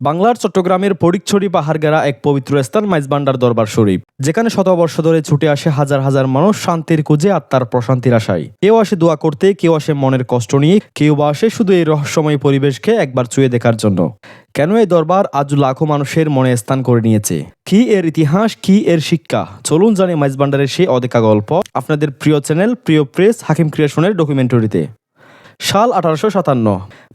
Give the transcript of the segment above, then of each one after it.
বাংলার চট্টগ্রামের ফটিকছড়ি পাহাড়গেরা এক পবিত্র স্থান মাইজবান্ডার দরবার শরীফ, যেখানে শতবর্ষ ধরে ছুটে আসে হাজার হাজার মানুষ শান্তির খুঁজে আত্মার প্রশান্তির আশায়। কেউ আসে দোয়া করতে, কেউ আসে মনের কষ্ট নিয়ে, কেউ বা আসে শুধু এই রহস্যময় পরিবেশকে একবার চুয়ে দেখার জন্য। কেন এই দরবার আজ লাখো মানুষের মনে স্থান করে নিয়েছে? কি এর ইতিহাস, কি এর শিক্ষা? চলুন জানি মাইজবান্ডারের সেই অদেখা গল্প। আপনাদের প্রিয় চ্যানেল, প্রিয় প্রেস, হাকিম ক্রিয়েশনের ডকুমেন্টারিতে। সাল আঠারোশো সাতান্ন।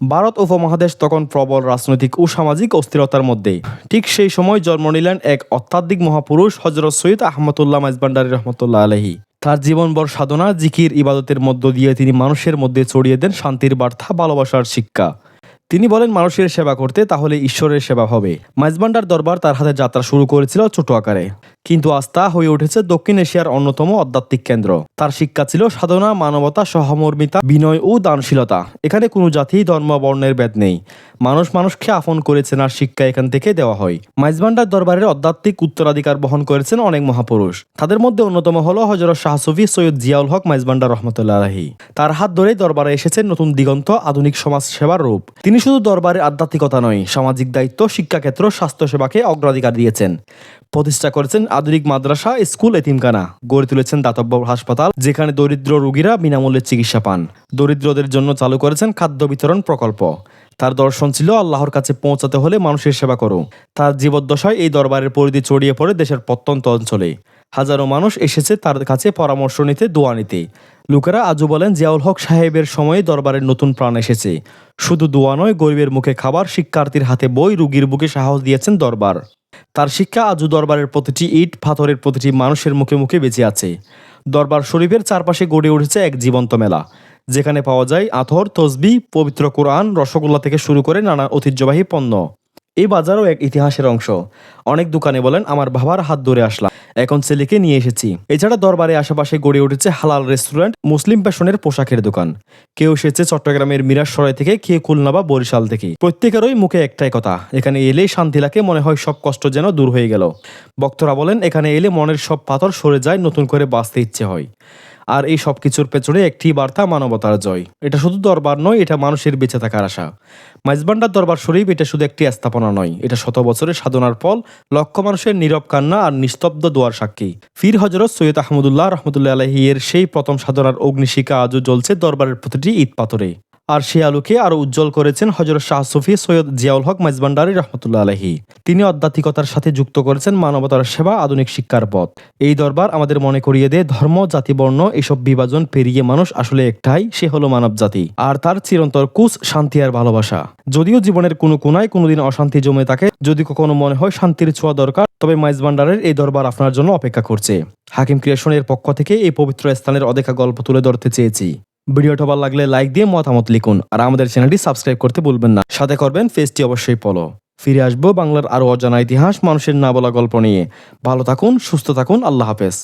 ভারত উপমহাদেশ তখন প্রবল রাজনৈতিক ও সামাজিক অস্থিরতার মধ্যে। ঠিক সেই সময় জন্ম নিলেন এক অত্যাধিক মহাপুরুষ হজরত সৈয়দ আহমদুল্লাহ মাইজবান্ডারি রহমতুল্লাহ আলহী তার জীবনভর সাধনা, জিকির, ইবাদতের মধ্য দিয়ে তিনি মানুষের মধ্যে ছড়িয়ে দেন শান্তির বার্তা, ভালোবাসার শিক্ষা। তিনি বলেন, মানুষের সেবা করতে তাহলে ঈশ্বরের সেবা হবে। মাইজবান্ডার দরবার তার হাতে যাত্রা শুরু করেছিল ছোট আকারে। কিন্তু আজ তা হয়ে উঠেছে দক্ষিণ এশিয়ার অন্যতম আধ্যাত্মিক কেন্দ্র। তার শিক্ষা ছিল সাধনা, মানবতা, সহমর্মিতা, বিনয় ও দানশীলতা। এখানে কোনো জাতি, ধর্ম, বর্ণের ভেদ নেই। মানুষ মানুষকে আপন করেছেন আর শিক্ষা এখান থেকে দেওয়া হয়। মাইজবান্ডার দরবারের আধ্যাত্মিক উত্তরাধিকার বহন করেছেন অনেক মহাপুরুষ। তাদের মধ্যে অন্যতম হল হজরত শাহ সফি সৈয়দ জিয়াউল হক মাইজবান্ডার রহমতুল্লাহ আলহী তার হাত ধরেই দরবারে এসেছেন নতুন দিগন্ত, আধুনিক সমাজ সেবার রূপ। তিনি শুধু দরবারের আধ্যাত্মিকতা নয়, সামাজিক দায়িত্ব, শিক্ষাক্ষেত্র, স্বাস্থ্যসেবাকে অগ্রাধিকার দিয়েছেন। প্রতিষ্ঠা করেছেন আধুনিক মাদ্রাসা, স্কুল এতিমখানা। গড়ে তুলেছেন দাতব্য হাসপাতাল, যেখানে দরিদ্র রোগীরা বিনামূল্যে চিকিৎসা পান। দরিদ্রদের জন্য চালু করেছেন খাদ্য বিতরণ প্রকল্প। তার দর্শন ছিল, আল্লাহর কাছে পৌঁছাতে হলে মানুষের সেবা করো। তার জীবদ্দশায় এই দরবারের পরিধি ছড়িয়ে পড়ে দেশের প্রত্যন্ত অঞ্চলে। হাজারো মানুষ এসেছে তার কাছে পরামর্শ নিতে, দোয়া নিতে। লোকেরা আজও বলেন, জিয়াউল হক সাহেবের সময়ে দরবারের নতুন প্রাণ এসেছে। শুধু দোয়া নয়, গরিবের মুখে খাবার, শিক্ষার্থীর হাতে বই, রুগীর বুকে সাহস দিয়েছেন দরবার। তার শিক্ষা আজও দরবারের প্রতিটি ইট, পাথরের প্রতিটি মানুষের মুখে মুখে বেঁচে আছে। দরবার শরীফের চারপাশে গড়ে উঠেছে এক জীবন্ত মেলা, যেখানে পাওয়া যায় আথর, তসবি, পবিত্র কোরআন, রসগোল্লা থেকে শুরু করে নানা ঐতিহ্যবাহী পণ্য। এই বাজারও এক ইতিহাসের অংশ। অনেক দোকানে বলেন, আমার বাবার হাত ধরে আসলাম। এখন ছেলেকে নিয়ে এসেছি। এছাড়া দরবারে আশেপাশে গড়ে উঠেছে হালাল রেস্টুরেন্ট, মুসলিম ফ্যাশনের পোশাকের দোকান। কেউ এসেছে চট্টগ্রামের মিরাসরাই থেকে, কেউ খুলনা বা বরিশাল থেকে। প্রত্যেকেরই মুখে একটাই কথা, এখানে এলেই শান্তি লাগে, মনে হয় সব কষ্ট যেন দূর হয়ে গেল। বক্তরা বলেন, এখানে এলে মনের সব পাথর সরে যায়, নতুন করে বাঁচতে ইচ্ছে হয়। আর এই সব কিছুর পেছনে একটি বার্তা মানবতার জয়। এটা শুধু দরবার নয়, এটা মানুষের বেঁচে থাকার আশা। মাইজবান্ডার দরবার শরীফ এটা শুধু একটি স্থাপনা নয়, এটা শত বছরের সাধনার ফল, লক্ষ মানুষের নীরব কান্না আর নিস্তব্ধ দোয়ার সাক্ষী। ফির হজরত সৈয়দ আহমদুল্লাহ রহমতুল্লাহ আলহিয়ের সেই প্রথম সাধনার অগ্নিশিকা আজও জ্বলছে দরবারের প্রতিটি ঈদ পাথরে আর সে আলোকে আরও উজ্জ্বল করেছেন হজরত শাহ সফি সৈয়দ জিয়াউল হক মাইজবান্ডারি রহমতুল্লাহ আলহী তিনি আধ্যাত্মিকতার সাথে যুক্ত করেছেন মানবতার সেবা, আধুনিক শিক্ষার পথ। এই দরবার আমাদের মনে করিয়ে দেয়, ধর্ম, জাতি, বর্ণ, এসব বিভাজন পেরিয়ে মানুষ আসলে একটাই, সে হলো মানব জাতি আর তার চিরন্তর কুচ শান্তি আর ভালোবাসা। যদিও জীবনের কোনো কোনায় কোনোদিন অশান্তি জমে থাকে, যদি কখনো মনে হয় শান্তির ছোঁয়া দরকার, তবে মাইজবান্ডারের এই দরবার আপনার জন্য অপেক্ষা করছে। হাকিম ক্রিয়েশনের পক্ষ থেকে এই পবিত্র স্থানের অদেখা গল্প তুলে ধরতে চেয়েছি। ভিডিওটা ভালো লাগলে লাইক দিয়ে মতামত লিখুন আর আমাদের চ্যানেলটি সাবস্ক্রাইব করতে ভুলবেন না। সাথে করবেন ফেসটি অবশ্যই পলো ফিরে আসব বাংলার আরও অজানা ইতিহাস, মানুষের না বলা গল্প নিয়ে। ভালো থাকুন, সুস্থ থাকুন, আল্লাহ হাফেজ।